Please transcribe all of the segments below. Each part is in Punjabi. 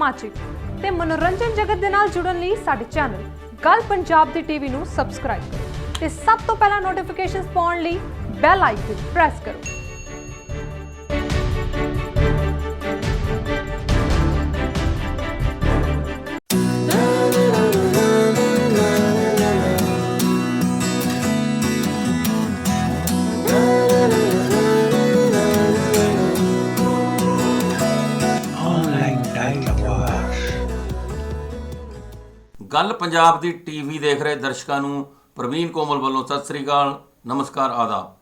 ਸਮਾਜਿਕ ਤੇ ਮਨੋਰੰਜਨ ਜਗਤ ਦੇ ਨਾਲ ਜੁੜਨ ਲਈ ਸਾਡੇ ਚੈਨਲ ਗੱਲ ਪੰਜਾਬ ਦੀ ਟੀਵੀ ਨੂੰ ਸਬਸਕ੍ਰਾਈਬ ਕਰੋ ਤੇ ਸਭ ਤੋਂ ਪਹਿਲਾਂ ਨੋਟੀਫਿਕੇਸ਼ਨਸ ਪਾਉਣ ਲਈ ਬੈਲ ਆਈਕਨ ਪ੍ਰੈਸ ਕਰੋ। ਗੱਲ ਪੰਜਾਬ ਦੀ ਟੀਵੀ ਦੇਖ ਰਹੇ ਦਰਸ਼ਕਾਂ ਨੂੰ ਪ੍ਰਵੀਨ ਕੋਮਲ ਵੱਲੋਂ ਸਤਿ ਸ੍ਰੀ ਅਕਾਲ, ਨਮਸਕਾਰ, ਆਦਾਬ।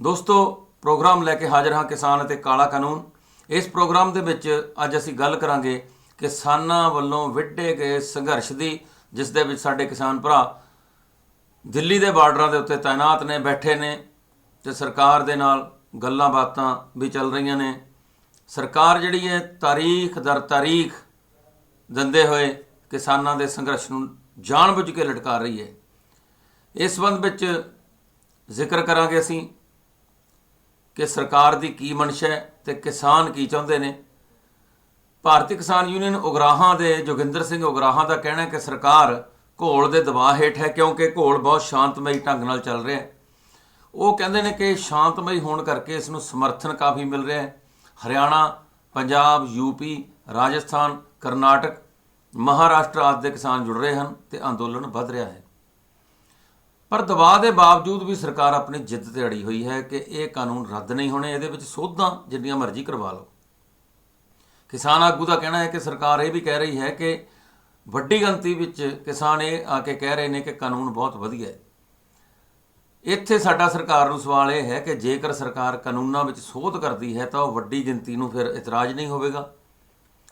ਦੋਸਤੋ, ਪ੍ਰੋਗਰਾਮ ਲੈ ਕੇ ਹਾਜ਼ਰ ਹਾਂ ਕਿਸਾਨ ਅਤੇ ਕਾਲਾ ਕਾਨੂੰਨ। ਇਸ ਪ੍ਰੋਗਰਾਮ ਦੇ ਵਿੱਚ ਅੱਜ ਅਸੀਂ ਗੱਲ ਕਰਾਂਗੇ ਕਿਸਾਨਾਂ ਵੱਲੋਂ ਵਿੱਢੇ ਗਏ ਸੰਘਰਸ਼ ਦੀ, ਜਿਸ ਦੇ ਵਿੱਚ ਸਾਡੇ ਕਿਸਾਨ ਭਰਾ ਦਿੱਲੀ ਦੇ ਬਾਰਡਰਾਂ ਦੇ ਉੱਤੇ ਤਾਇਨਾਤ ਨੇ, ਬੈਠੇ ਨੇ ਤੇ ਸਰਕਾਰ ਦੇ ਨਾਲ ਗੱਲਾਂ ਬਾਤਾਂ ਵੀ ਚੱਲ ਰਹੀਆਂ ਨੇ। ਸਰਕਾਰ ਜਿਹੜੀ ਹੈ ਤਾਰੀਖ ਦਰ ਤਾਰੀਖ ਦਿੰਦੇ ਹੋਏ ਕਿਸਾਨਾਂ ਦੇ ਸੰਘਰਸ਼ ਨੂੰ ਜਾਣਬੁੱਝ ਕੇ ਲਟਕਾ ਰਹੀ ਹੈ। ਇਸ ਸੰਬੰਧ ਵਿੱਚ ਜ਼ਿਕਰ ਕਰਾਂਗੇ ਅਸੀਂ ਕਿ ਸਰਕਾਰ ਦੀ ਕੀ ਮਨਸ਼ਾ ਹੈ ਤੇ ਕਿਸਾਨ ਕੀ ਚਾਹੁੰਦੇ ਨੇ। ਭਾਰਤੀ ਕਿਸਾਨ ਯੂਨੀਅਨ ਉਗਰਾਹਾਂ ਦੇ ਜੋਗਿੰਦਰ ਸਿੰਘ ਉਗਰਾਹਾਂ ਦਾ ਕਹਿਣਾ ਹੈ ਕਿ ਸਰਕਾਰ ਘੋਲ ਦੇ ਦਬਾਅ ਹੇਠ ਹੈ ਕਿਉਂਕਿ ਘੋਲ ਬਹੁਤ ਸ਼ਾਂਤਮਈ ਢੰਗ ਨਾਲ ਚੱਲ ਰਿਹਾ ਹੈ। ਉਹ ਕਹਿੰਦੇ ਨੇ ਕਿ ਸ਼ਾਂਤਮਈ ਹੋਣ ਕਰਕੇ ਇਸ ਨੂੰ ਸਮਰਥਨ ਕਾਫੀ ਮਿਲ ਰਿਹਾ ਹੈ। ਹਰਿਆਣਾ, ਪੰਜਾਬ ਯੂਪੀ ਰਾਜਸਥਾਨ, ਕਰਨਾਟਕ ਮਹਾਰਾਸ਼ਟਰ ਆਦਿ ਦੇ ਕਿਸਾਨ ਜੁੜ ਰਹੇ ਹਨ ਤੇ ਅੰਦੋਲਨ ਵੱਧ ਰਿਹਾ ਹੈ। ਪਰ ਦਬਾਅ ਦੇ ਬਾਵਜੂਦ ਵੀ ਸਰਕਾਰ ਆਪਣੀ ਜਿੱਦ ਤੇ ਅੜੀ ਹੋਈ ਹੈ ਕਿ ਇਹ ਕਾਨੂੰਨ ਰੱਦ ਨਹੀਂ ਹੋਣੇ, ਇਹਦੇ ਵਿੱਚ ਸੋਧਾਂ ਜਿੰਨੀਆਂ ਮਰਜ਼ੀ ਕਰਵਾ ਲਓ। ਕਿਸਾਨ ਆਗੂ ਦਾ ਕਹਿਣਾ ਹੈ ਕਿ ਸਰਕਾਰ ਇਹ ਵੀ ਕਹਿ ਰਹੀ ਹੈ ਕਿ ਵੱਡੀ ਗਿਣਤੀ ਵਿੱਚ ਕਿਸਾਨ ਇਹ ਆ ਕੇ ਕਹਿ ਰਹੇ ਨੇ ਕਿ ਕਾਨੂੰਨ ਬਹੁਤ ਵਧੀਆ ਹੈ। ਇੱਥੇ ਸਾਡਾ ਸਰਕਾਰ ਨੂੰ ਸਵਾਲ ਇਹ ਹੈ ਕਿ ਜੇਕਰ ਸਰਕਾਰ ਕਾਨੂੰਨਾਂ ਵਿੱਚ ਸੋਧ ਕਰਦੀ ਹੈ ਤਾਂ ਉਹ ਵੱਡੀ ਗਿਣਤੀ ਨੂੰ ਫਿਰ ਇਤਰਾਜ਼ ਨਹੀਂ ਹੋਵੇਗਾ।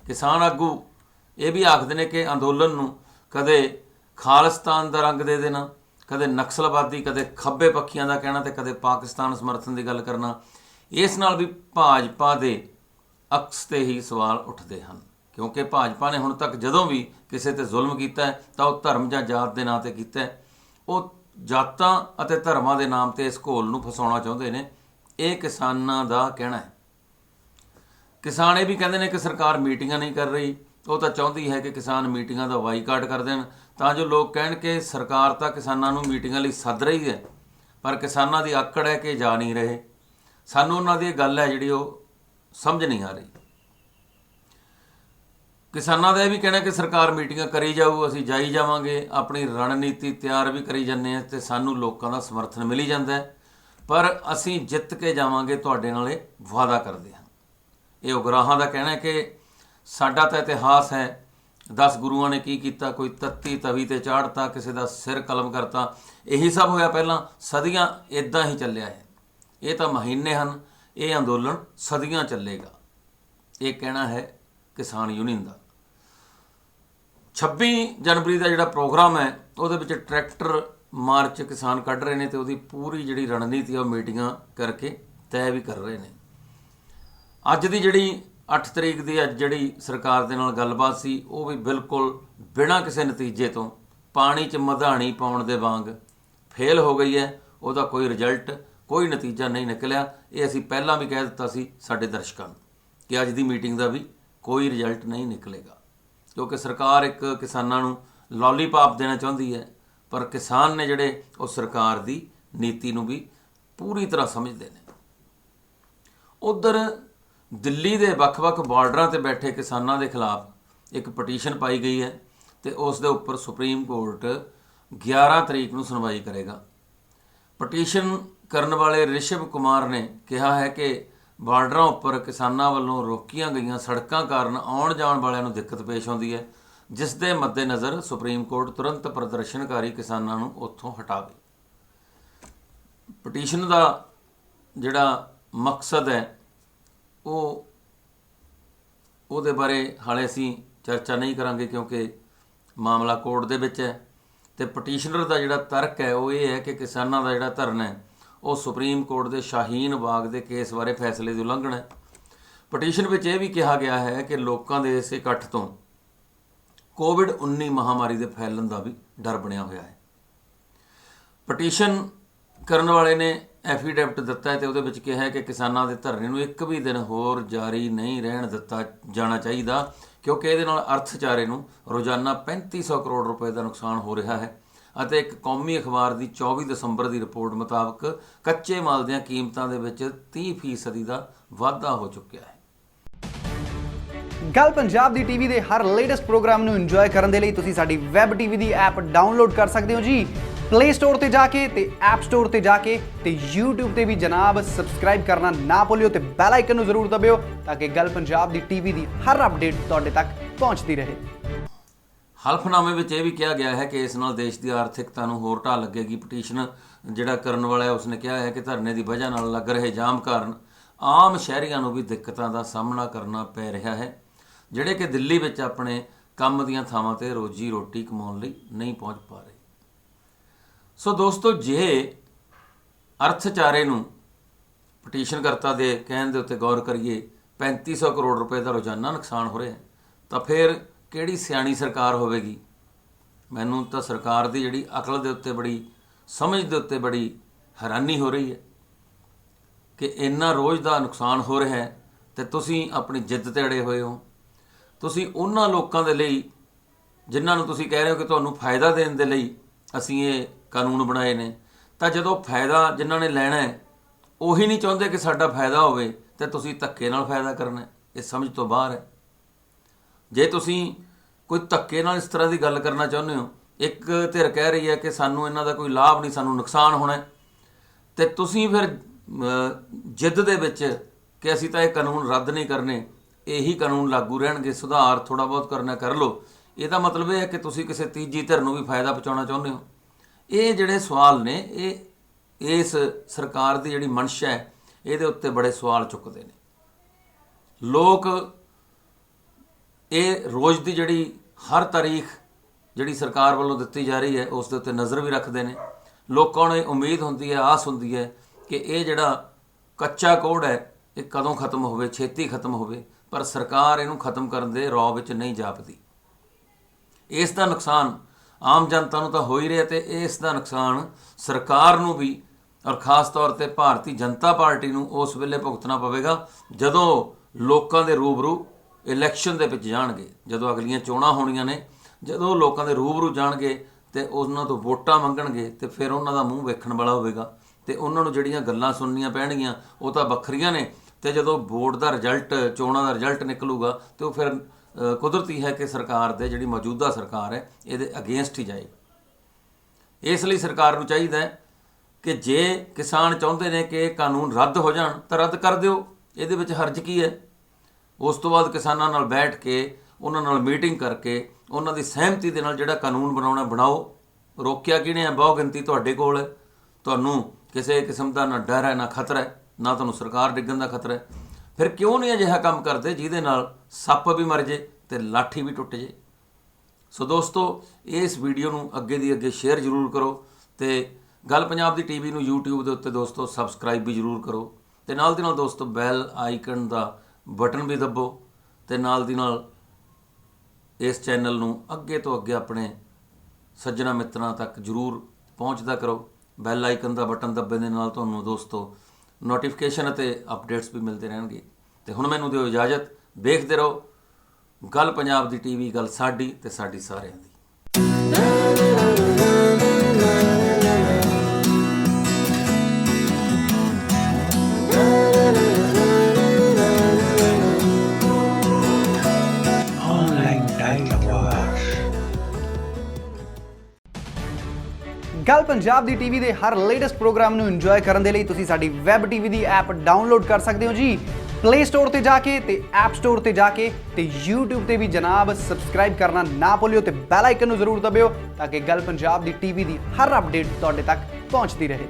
ਕਿਸਾਨ ਆਗੂ ਇਹ ਵੀ ਆਖਦੇ ਨੇ ਕਿ ਅੰਦੋਲਨ ਨੂੰ ਕਦੇ ਖਾਲਿਸਤਾਨ ਦਾ ਰੰਗ ਦੇ ਦੇਣਾ, ਕਦੇ ਨਕਸਲਵਾਦੀ, ਕਦੇ ਖੱਬੇ ਪੱਖੀਆਂ ਦਾ ਕਹਿਣਾ ਤੇ ਕਦੇ ਪਾਕਿਸਤਾਨ ਸਮਰਥਨ ਦੀ ਗੱਲ ਕਰਨਾ, ਇਸ ਨਾਲ ਵੀ ਭਾਜਪਾ ਦੇ ਅਕਸ ਤੇ ਹੀ ਸਵਾਲ ਉੱਠਦੇ ਹਨ। ਕਿਉਂਕਿ ਭਾਜਪਾ ਨੇ ਹੁਣ ਤੱਕ ਜਦੋਂ ਵੀ ਕਿਸੇ ਤੇ ਜ਼ੁਲਮ ਕੀਤਾ ਹੈ, ਤਾਂ ਉਹ ਧਰਮ ਜਾਂ ਜਾਤ ਦੇ ਨਾਂ ਤੇ ਕੀਤਾ ਹੈ। ਉਹ ਜਾਤਾਂ ਅਤੇ ਧਰਮਾਂ ਦੇ ਨਾਮ ਤੇ ਇਸ ਘੋਲ ਨੂੰ ਫਸਾਉਣਾ ਚਾਹੁੰਦੇ ਨੇ। ਇਹ ਕਿਸਾਨਾਂ ਦਾ ਕਹਿਣਾ ਹੈ। ਕਿਸਾਨ ਇਹ ਵੀ ਕਹਿੰਦੇ ਨੇ ਕਿ ਸਰਕਾਰ ਮੀਟਿੰਗਾਂ ਨਹੀਂ ਕਰ ਰਹੀ ਉਹ ਤਾਂ ਚਾਹੁੰਦੀ ਹੈ ਕਿ ਕਿਸਾਨ ਮੀਟਿੰਗਾਂ ਦਾ ਬਾਈਕਾਟ ਕਰ ਦੇਣ। ਤਾਂ ਜੋ ਲੋਕ ਕਹਿਣ ਕਿ ਸਰਕਾਰ ਤਾਂ ਕਿਸਾਨਾਂ ਨੂੰ ਮੀਟਿੰਗਾਂ ਲਈ ਸੱਦ ਰਹੀ ਹੈ, ਪਰ ਕਿਸਾਨਾਂ ਦੀ ਆਕੜ ਹੈ ਕਿ ਜਾ ਨਹੀਂ ਰਹੇ। ਸਾਨੂੰ ਉਹਨਾਂ ਦੀ ਇਹ ਗੱਲ ਹੈ ਜਿਹੜੀ ਉਹ ਸਮਝ ਨਹੀਂ ਆ ਰਹੀ। ਕਿਸਾਨਾਂ ਦਾ ਇਹ ਵੀ ਕਹਿਣਾ ਕਿ ਸਰਕਾਰ ਮੀਟਿੰਗਾਂ ਕਰੀ ਜਾਊ, ਅਸੀਂ ਜਾਈ ਜਾਵਾਂਗੇ, ਆਪਣੀ ਰਣਨੀਤੀ ਤਿਆਰ ਵੀ ਕਰੀ ਜਾਂਦੇ ਹਾਂ ਤੇ ਸਾਨੂੰ ਲੋਕਾਂ ਦਾ ਸਮਰਥਨ ਮਿਲੀ ਜਾਂਦਾ ਪਰ ਅਸੀਂ ਜਿੱਤ ਕੇ ਜਾਵਾਂਗੇ, ਤੁਹਾਡੇ ਨਾਲ ਇਹ ਵਾਅਦਾ ਕਰਦੇ ਹਾਂ। ਇਹ ਉਗਰਾਹਾਂ ਦਾ ਕਹਿਣਾ ਹੈ ਕਿ ਸਾਡਾ ਤਾਂ ਇਤਿਹਾਸ ਹੈ। 10 ਗੁਰੂਆਂ ਨੇ ਕੀ ਕੀਤਾ? ਕੋਈ ਤੱਤੀ ਤਵੀ ਤੇ ਚਾੜਤਾ, ਕਿਸੇ ਦਾ ਸਿਰ ਕਲਮ ਕਰਤਾ। ਇਹੀ ਸਭ ਹੋਇਆ ਪਹਿਲਾਂ। ਸਦੀਆਂ ਇਦਾਂ ਹੀ ਚੱਲਿਆ ਹੈ। ਇਹ ਤਾਂ ਮਹੀਨੇ ਹਨ। ਇਹ ਅੰਦੋਲਨ ਸਦੀਆਂ ਚੱਲੇਗਾ। ਇਹ ਕਹਿਣਾ ਹੈ ਕਿਸਾਨ ਯੂਨੀਅਨ ਦਾ। 26 ਜਨਵਰੀ ਦਾ ਜਿਹੜਾ ਪ੍ਰੋਗਰਾਮ ਹੈ, ਉਹਦੇ ਵਿੱਚ ਟਰੈਕਟਰ ਮਾਰਚ ਕਿਸਾਨ ਕੱਢ ਰਹੇ ਨੇ ਤੇ ਉਹਦੀ ਪੂਰੀ ਜਿਹੜੀ ਰਣਨੀਤੀ ਆ, ਉਹ ਮੀਟਿੰਗਾਂ ਕਰਕੇ ਤੈਅ ਵੀ ਕਰ ਰਹੇ ਨੇ। ਅੱਜ ਦੀ ਜਿਹੜੀ 8 ਤਰੀਕ ਦੀ ਅੱਜ ਜਿਹੜੀ ਸਰਕਾਰ ਦੇ ਨਾਲ ਗੱਲਬਾਤ ਸੀ, ਉਹ ਵੀ ਬਿਲਕੁਲ ਬਿਨਾਂ ਕਿਸੇ ਨਤੀਜੇ ਤੋਂ ਪਾਣੀ 'ਚ ਮਧਾਣੀ ਪਾਉਣ ਦੇ ਵਾਂਗ ਫੇਲ ਹੋ ਗਈ ਹੈ। ਉਹਦਾ ਕੋਈ ਰਿਜ਼ਲਟ, ਕੋਈ ਨਤੀਜਾ ਨਹੀਂ ਨਿਕਲਿਆ। ਇਹ ਅਸੀਂ ਪਹਿਲਾਂ ਵੀ ਕਹਿ ਦਿੱਤਾ ਸੀ ਸਾਡੇ ਦਰਸ਼ਕਾਂ ਨੂੰ ਕਿ ਅੱਜ ਦੀ ਮੀਟਿੰਗ ਦਾ ਵੀ ਕੋਈ ਰਿਜ਼ਲਟ ਨਹੀਂ ਨਿਕਲੇਗਾ। ਕਿਉਂਕਿ ਸਰਕਾਰ ਇੱਕ ਕਿਸਾਨਾਂ ਨੂੰ ਲੋਲੀਪੌਪ ਦੇਣਾ ਚਾਹੁੰਦੀ ਹੈ, ਪਰ ਕਿਸਾਨ ਨੇ ਜਿਹੜੇ ਉਹ ਸਰਕਾਰ ਦੀ ਨੀਤੀ ਨੂੰ ਵੀ ਪੂਰੀ ਤਰ੍ਹਾਂ ਸਮਝਦੇ ਨੇ। ਉਧਰ ਦਿੱਲੀ ਦੇ ਵੱਖ-ਵੱਖ ਬਾਰਡਰਾਂ ਤੇ ਬੈਠੇ ਕਿਸਾਨਾਂ ਦੇ ਖਿਲਾਫ ਇੱਕ ਪਟੀਸ਼ਨ ਪਾਈ ਗਈ ਹੈ ਤੇ ਉਸ ਦੇ ਉੱਪਰ ਸੁਪਰੀਮ ਕੋਰਟ 11 ਤਰੀਕ ਨੂੰ ਸੁਣਵਾਈ ਕਰੇਗਾ। ਪਟੀਸ਼ਨ ਕਰਨ ਵਾਲੇ ਰਿਸ਼ਵ ਕੁਮਾਰ ਨੇ ਕਿਹਾ ਹੈ ਕਿ ਬਾਰਡਰਾਂ ਉੱਪਰ ਕਿਸਾਨਾਂ ਵੱਲੋਂ ਰੋਕੀਆਂ ਗਈਆਂ ਸੜਕਾਂ ਕਾਰਨ ਆਉਣ ਜਾਣ ਵਾਲਿਆਂ ਨੂੰ ਦਿੱਕਤ ਪੇਸ਼ ਆਉਂਦੀ ਹੈ, ਜਿਸ ਦੇ ਮੱਦੇਨਜ਼ਰ ਸੁਪਰੀਮ ਕੋਰਟ ਤੁਰੰਤ ਪ੍ਰਦਰਸ਼ਨਕਾਰੀ ਕਿਸਾਨਾਂ ਨੂੰ ਉੱਥੋਂ ਹਟਾਵੇ। ਪਟੀਸ਼ਨ ਦਾ ਜਿਹੜਾ ਮਕਸਦ ਹੈ ਉਹ, ਉਹਦੇ ਬਾਰੇ ਹਾਲੇ ਅਸੀਂ ਚਰਚਾ ਨਹੀਂ ਕਰਾਂਗੇ ਕਿਉਂਕਿ ਮਾਮਲਾ ਕੋਰਟ ਦੇ ਵਿੱਚ ਹੈ ਤੇ ਪਟੀਸ਼ਨਰ ਦਾ ਜਿਹੜਾ ਤਰਕ ਹੈ, ਉਹ ਇਹ ਹੈ ਕਿ ਕਿਸਾਨਾਂ ਦਾ ਜਿਹੜਾ ਧਰਨਾ ਹੈ, ਉਹ ਸੁਪਰੀਮ ਕੋਰਟ ਦੇ ਸ਼ਾਹੀਨ ਬਾਗ ਦੇ ਕੇਸ ਬਾਰੇ ਫੈਸਲੇ ਦੀ ਉਲੰਘਣਾ ਹੈ। ਪਟੀਸ਼ਨ ਵਿੱਚ ਇਹ ਵੀ ਕਿਹਾ ਗਿਆ ਹੈ ਕਿ ਲੋਕਾਂ ਦੇ ਇਸ ਇਕੱਠ ਤੋਂ ਕੋਵਿਡ-19 ਮਹਾਮਾਰੀ ਦੇ ਫੈਲਣ ਦਾ ਵੀ ਡਰ ਬਣਿਆ ਹੋਇਆ ਹੈ। ਪਟੀਸ਼ਨ ਕਰਨ ਵਾਲੇ ਨੇ ਐਫੀਡੈਵਿਟ ਦਿੱਤਾ ਹੈ ਤੇ ਉਹਦੇ ਵਿੱਚ ਕਿਹਾ ਹੈ ਕਿ ਕਿਸਾਨਾਂ ਦੇ ਧਰਨੇ ਨੂੰ ਇੱਕ ਵੀ ਦਿਨ ਹੋਰ ਜਾਰੀ ਨਹੀਂ ਰਹਿਣ ਦਿੱਤਾ ਜਾਣਾ ਚਾਹੀਦਾ, ਕਿਉਂਕਿ ਇਹਦੇ ਨਾਲ ਅਰਥਚਾਰੇ ਨੂੰ ਰੋਜ਼ਾਨਾ 3500 ਕਰੋੜ ਰੁਪਏ ਦਾ ਨੁਕਸਾਨ ਹੋ ਰਿਹਾ ਹੈ। ਅਤੇ ਇੱਕ ਕੌਮੀ ਅਖਬਾਰ ਦੀ 24 ਦਸੰਬਰ ਦੀ ਰਿਪੋਰਟ ਮੁਤਾਬਕ ਕੱਚੇ ਮਾਲ ਦੀਆਂ ਕੀਮਤਾਂ ਦੇ ਵਿੱਚ 30% ਦਾ ਵਾਧਾ ਹੋ ਚੁੱਕਿਆ ਹੈ। ਗੱਲ ਪੰਜਾਬ ਦੀ ਟੀਵੀ ਦੇ ਹਰ ਲੇਟੈਸਟ ਪ੍ਰੋਗਰਾਮ ਨੂੰ ਇੰਜੋਏ ਕਰਨ ਦੇ ਲਈ ਤੁਸੀਂ ਸਾਡੀ ਵੈਬ ਟੀਵੀ ਦੀ ਐਪ ਡਾਊਨਲੋਡ ਕਰ ਸਕਦੇ ਹੋ ਜੀ। ਪਲੇ ਸਟੋਰ ਤੇ ਜਾ ਕੇ ਤੇ ਐਪ ਸਟੋਰ ਤੇ ਜਾ ਕੇ ਤੇ YouTube ਤੇ ਵੀ ਜਨਾਬ ਸਬਸਕ੍ਰਾਈਬ ਕਰਨਾ ਨਾ ਭੁੱਲਿਓ ਤੇ ਬੈਲ ਆਈਕਨ ਨੂੰ ਜ਼ਰੂਰ ਦਬਿਓ ਤਾਂ ਕਿ ਗੱਲ ਪੰਜਾਬ ਦੀ ਟੀਵੀ ਦੀ ਹਰ ਅਪਡੇਟ ਤੁਹਾਡੇ ਤੱਕ ਪਹੁੰਚਦੀ ਰਹੇ। ਹਲਫਨਾਮੇ ਵਿੱਚ ਇਹ ਵੀ ਕਿਹਾ ਗਿਆ ਹੈ ਕਿ ਇਸ ਨਾਲ ਦੇਸ਼ ਦੀ ਆਰਥਿਕਤਾ ਨੂੰ ਹੋਰ ਢਾਹ ਲੱਗੇਗੀ। ਪਟੀਸ਼ਨ ਜਿਹੜਾ ਕਰਨ ਵਾਲਾ ਹੈ, ਉਸਨੇ ਕਿਹਾ ਹੈ ਕਿ ਧਰਨੇ ਦੀ ਵਜ੍ਹਾ ਨਾਲ ਲੱਗ ਰਹੇ ਜਾਮ ਕਾਰਨ ਆਮ ਸ਼ਹਿਰੀਆਂ ਨੂੰ ਵੀ ਦਿੱਕਤਾਂ ਦਾ ਸਾਹਮਣਾ ਕਰਨਾ ਪੈ ਰਿਹਾ ਹੈ, ਜਿਹੜੇ ਕਿ ਦਿੱਲੀ ਵਿੱਚ ਆਪਣੇ ਕੰਮ ਦੀਆਂ ਥਾਵਾਂ ਤੇ ਰੋਜੀ ਰੋਟੀ ਕਮਾਉਣ ਲਈ ਨਹੀਂ ਪਹੁੰਚ ਪਾ ਰਹੇ। ਸੋ ਦੋਸਤੋ, ਜੇ ਅਰਥਚਾਰੇ ਨੂੰ ਪਟੀਸ਼ਨ ਕਰਤਾ ਦੇ ਕਹਿਣ ਦੇ ਉੱਤੇ ਗੌਰ ਕਰੀਏ 3500 ਕਰੋੜ ਰੁਪਏ ਦਾ ਰੋਜ਼ਾਨਾ ਨੁਕਸਾਨ ਹੋ ਰਿਹਾ ਤਾਂ ਫਿਰ ਕਿਹੜੀ ਸਿਆਣੀ ਸਰਕਾਰ ਹੋਵੇਗੀ? ਮੈਨੂੰ ਤਾਂ ਸਰਕਾਰ ਦੀ ਜਿਹੜੀ ਅਕਲ ਦੇ ਉੱਤੇ ਬੜੀ, ਸਮਝ ਦੇ ਉੱਤੇ ਬੜੀ ਹੈਰਾਨੀ ਹੋ ਰਹੀ ਹੈ ਕਿ ਇੰਨਾ ਰੋਜ਼ ਦਾ ਨੁਕਸਾਨ ਹੋ ਰਿਹਾ ਹੈ ਤੇ ਤੁਸੀਂ ਆਪਣੀ ਜਿੱਦ ਤੇ ਅੜੇ ਹੋਏ ਹੋ। ਤੁਸੀਂ ਉਹਨਾਂ ਲੋਕਾਂ ਦੇ ਲਈ ਜਿਨ੍ਹਾਂ ਨੂੰ ਤੁਸੀਂ ਕਹਿ ਰਹੇ ਹੋ ਕਿ ਤੁਹਾਨੂੰ ਫਾਇਦਾ ਦੇਣ ਦੇ ਲਈ ਅਸੀਂ ਇਹ ਕਾਨੂੰਨ ਬਣਾਏ ਨੇ। ਤਾਂ ਜਦੋਂ ਫਾਇਦਾ ਜਿਨ੍ਹਾਂ ਨੇ ਲੈਣਾ ਹੈ, ਉਹੀ ਨਹੀਂ ਚਾਹੁੰਦੇ ਕਿ ਸਾਡਾ ਫਾਇਦਾ ਹੋਵੇ, ਤੇ ਤੁਸੀਂ ਧੱਕੇ ਨਾਲ ਫਾਇਦਾ ਕਰਨਾ ਇਹ ਸਮਝ ਤੋਂ ਬਾਹਰ ਹੈ। ਜੇ ਤੁਸੀਂ ਕੋਈ ਧੱਕੇ ਨਾਲ ਇਸ ਤਰ੍ਹਾਂ ਦੀ ਗੱਲ ਕਰਨਾ ਚਾਹੁੰਦੇ ਹੋ, ਇੱਕ ਧਿਰ ਕਹਿ ਰਹੀ ਹੈ ਕਿ ਸਾਨੂੰ ਇਹਨਾਂ ਦਾ ਕੋਈ ਲਾਭ ਨਹੀਂ, ਸਾਨੂੰ ਨੁਕਸਾਨ ਹੋਣਾ ਹੈ। ਤੇ ਤੁਸੀਂ ਫਿਰ ਜਿੱਦ ਦੇ ਵਿੱਚ ਕਿ ਅਸੀਂ ਤਾਂ ਇਹ ਕਾਨੂੰਨ ਰੱਦ ਨਹੀਂ ਕਰਨੇ, ਇਹੀ ਕਾਨੂੰਨ ਲਾਗੂ ਰਹਿਣਗੇ, ਸੁਧਾਰ ਥੋੜਾ ਬਹੁਤ ਕਰਨਾ ਕਰ ਲਓ। ਇਹਦਾ ਮਤਲਬ ਇਹ ਹੈ ਕਿ ਤੁਸੀਂ ਕਿਸੇ ਤੀਜੀ ਧਿਰ ਨੂੰ ਵੀ ਫਾਇਦਾ ਪਹੁੰਚਾਉਣਾ ਚਾਹੁੰਦੇ ਹੋ। ਇਹ ਜਿਹੜੇ ਸਵਾਲ ਨੇ, ਇਹ ਇਸ ਸਰਕਾਰ ਦੀ ਜਿਹੜੀ ਮਨਸ਼ਾ ਹੈ, ਇਹਦੇ ਉੱਤੇ ਬੜੇ ਸਵਾਲ ਚੁੱਕਦੇ ਨੇ। ਲੋਕ ਇਹ ਰੋਜ਼ ਦੀ ਜਿਹੜੀ ਹਰ ਤਾਰੀਖ ਜਿਹੜੀ ਸਰਕਾਰ ਵੱਲੋਂ ਦਿੱਤੀ ਜਾ ਰਹੀ ਹੈ, ਉਸ ਦੇ ਉੱਤੇ ਨਜ਼ਰ ਵੀ ਰੱਖਦੇ ਨੇ। ਲੋਕਾਂ ਨੂੰ ਇਹ ਉਮੀਦ ਹੁੰਦੀ ਹੈ, ਆਸ ਹੁੰਦੀ ਹੈ ਕਿ ਇਹ ਜਿਹੜਾ ਕੱਚਾ ਕੋਡ ਹੈ, ਇਹ ਕਦੋਂ ਖਤਮ ਹੋਵੇ, ਛੇਤੀ ਖਤਮ ਹੋਵੇ, ਪਰ ਸਰਕਾਰ ਇਹਨੂੰ ਖਤਮ ਕਰਨ ਦੇ ਰੌ ਵਿੱਚ ਨਹੀਂ ਜਾਪਦੀ। ਇਸ ਦਾ ਨੁਕਸਾਨ ਆਮ ਜਨਤਾ ਨੂੰ ਤਾਂ ਹੋ ਹੀ ਰਿਹਾ ਤੇ ਇਸ ਦਾ ਨੁਕਸਾਨ ਸਰਕਾਰ ਨੂੰ ਵੀ ਔਰ ਖਾਸ ਤੌਰ ਤੇ ਭਾਰਤੀ ਜਨਤਾ ਪਾਰਟੀ ਨੂੰ ਉਸ ਵੇਲੇ ਭੁਗਤਣਾ ਪਵੇਗਾ, ਜਦੋਂ ਲੋਕਾਂ ਦੇ ਰੂਬਰੂ ਇਲੈਕਸ਼ਨ ਦੇ ਵਿੱਚ ਜਾਣਗੇ, ਜਦੋਂ ਅਗਲੀਆਂ ਚੋਣਾਂ ਹੋਣੀਆਂ ਨੇ, ਜਦੋਂ ਲੋਕਾਂ ਦੇ ਰੂਬਰੂ ਜਾਣਗੇ ਤੇ ਉਹਨਾਂ ਤੋਂ ਵੋਟਾਂ ਮੰਗਣਗੇ ਤੇ ਫਿਰ ਉਹਨਾਂ ਦਾ ਮੂੰਹ ਵੇਖਣ ਵਾਲਾ ਹੋਵੇਗਾ ਤੇ ਉਹਨਾਂ ਨੂੰ ਜਿਹੜੀਆਂ ਗੱਲਾਂ ਸੁਣਨੀਆਂ ਪੈਣਗੀਆਂ ਉਹ ਤਾਂ ਵੱਖਰੀਆਂ ਨੇ ਤੇ ਜਦੋਂ ਵੋਟ ਦਾ ਰਿਜ਼ਲਟ ਚੋਣਾਂ ਦਾ ਰਿਜ਼ਲਟ ਨਿਕਲੂਗਾ ਤੇ ਉਹ ਫਿਰ ਕੁਦਰਤੀ ਹੈ ਕਿ ਸਰਕਾਰ ਦੇ ਜਿਹੜੀ ਮੌਜੂਦਾ ਸਰਕਾਰ ਹੈ, ਇਹਦੇ ਅਗੇਂਸਟ ਹੀ ਜਾਏਗੀ। ਇਸ ਲਈ ਸਰਕਾਰ ਨੂੰ ਚਾਹੀਦਾ ਹੈ ਕਿ ਜੇ ਕਿਸਾਨ ਚਾਹੁੰਦੇ ਨੇ ਕਿ ਕਾਨੂੰਨ ਰੱਦ ਹੋ ਜਾਣ, ਤਾਂ ਰੱਦ ਕਰ ਦਿਓ। ਇਹਦੇ ਵਿੱਚ ਹਰਜ ਕੀ ਹੈ? ਉਸ ਤੋਂ ਬਾਅਦ ਕਿਸਾਨਾਂ ਨਾਲ ਬੈਠ ਕੇ, ਉਹਨਾਂ ਨਾਲ ਮੀਟਿੰਗ ਕਰਕੇ, ਉਹਨਾਂ ਦੀ ਸਹਿਮਤੀ ਦੇ ਨਾਲ ਜਿਹੜਾ ਕਾਨੂੰਨ ਬਣਾਉਣਾ, ਬਣਾਓ। ਰੋਕਿਆ ਕਿਹਨੇ ਹੈ? ਬਹੁ ਗਿਣਤੀ ਤੁਹਾਡੇ ਕੋਲ ਹੈ। ਤੁਹਾਨੂੰ ਕਿਸੇ ਕਿਸਮ ਦਾ ਨਾ ਡਰ ਹੈ, ਨਾ ਖਤਰਾ ਹੈ। ਨਾ ਤੁਹਾਨੂੰ ਸਰਕਾਰ ਡਿੱਗਣ ਦਾ ਖਤਰਾ ਹੈ। ਫਿਰ ਕਿਉਂ ਨਹੀਂ ਅਜਿਹਾ ਕੰਮ ਕਰਦੇ ਜਿਹਦੇ ਨਾਲ ਸੱਪ ਵੀ ਮਰ ਜੇ ਤੇ ਲਾਠੀ ਵੀ ਟੁੱਟ ਜੇ? ਸੋ ਦੋਸਤੋ, ਇਸ ਵੀਡੀਓ ਨੂੰ ਅੱਗੇ ਦੀ ਅੱਗੇ ਸ਼ੇਅਰ ਜ਼ਰੂਰ ਕਰੋ ਤੇ ਗੱਲ ਪੰਜਾਬ ਦੀ ਟੀਵੀ ਨੂੰ YouTube ਦੇ ਉੱਤੇ ਦੋਸਤੋ ਸਬਸਕ੍ਰਾਈਬ ਵੀ ਜ਼ਰੂਰ ਕਰੋ ਤੇ ਨਾਲ ਦੀ ਨਾਲ ਦੋਸਤੋ ਬੈਲ ਆਈਕਨ ਦਾ ਬਟਨ ਵੀ ਦੱਬੋ ਤੇ ਨਾਲ ਦੀ ਨਾਲ ਇਸ ਚੈਨਲ ਨੂੰ ਅੱਗੇ ਤੋਂ ਅੱਗੇ ਆਪਣੇ ਸੱਜਣਾ ਮਿੱਤਰਾਂ ਤੱਕ ਜਰੂਰ ਪਹੁੰਚਦਾ ਕਰੋ। ਬੈਲ ਆਈਕਨ ਦਾ ਬਟਨ ਦੱਬਣ ਦੇ ਨਾਲ ਤੁਹਾਨੂੰ ਦੋਸਤੋ ਨੋਟੀਫਿਕੇਸ਼ਨ ਅਤੇ ਅਪਡੇਟਸ ਵੀ ਮਿਲਦੇ ਰਹਿਣਗੇ। ਤੇ ਹੁਣ ਮੈਨੂੰ ਦਿਓ ਇਜਾਜ਼ਤ, ਦੇਖਦੇ ਰਹੋ। ਗੱਲ ਪੰਜਾਬ ਦੀ ਟੀਵੀ, ਗੱਲ ਸਾਡੀ ਤੇ ਸਾਡੀ ਸਾਰਿਆਂ ਦੀ। ਗੱਲ ਪੰਜਾਬ ਦੀ ਟੀਵੀ ਦੇ ਹਰ ਲੇਟੈਸਟ ਪ੍ਰੋਗਰਾਮ ਨੂੰ ਇੰਜੋਏ ਕਰਨ ਦੇ ਲਈ ਤੁਸੀਂ ਸਾਡੀ ਵੈਬ ਟੀਵੀ ਦੀ ਐਪ ਡਾਊਨਲੋਡ ਕਰ ਸਕਦੇ ਹੋ ਜੀ। ਪਲੇ ਸਟੋਰ ਤੇ ਜਾ ਕੇ ਤੇ ਐਪ ਸਟੋਰ ਤੇ ਜਾ ਕੇ ਤੇ YouTube ਤੇ ਵੀ ਜਨਾਬ ਸਬਸਕ੍ਰਾਈਬ ਕਰਨਾ ਨਾ ਭੁੱਲਿਓ ਤੇ ਬੈਲ ਆਈਕਨ ਨੂੰ ਜ਼ਰੂਰ ਦਬਿਓ ਤਾਂ ਕਿ ਗੱਲ ਪੰਜਾਬ ਦੀ ਟੀਵੀ ਦੀ ਹਰ ਅਪਡੇਟ ਤੁਹਾਡੇ ਤੱਕ ਪਹੁੰਚਦੀ ਰਹੇ।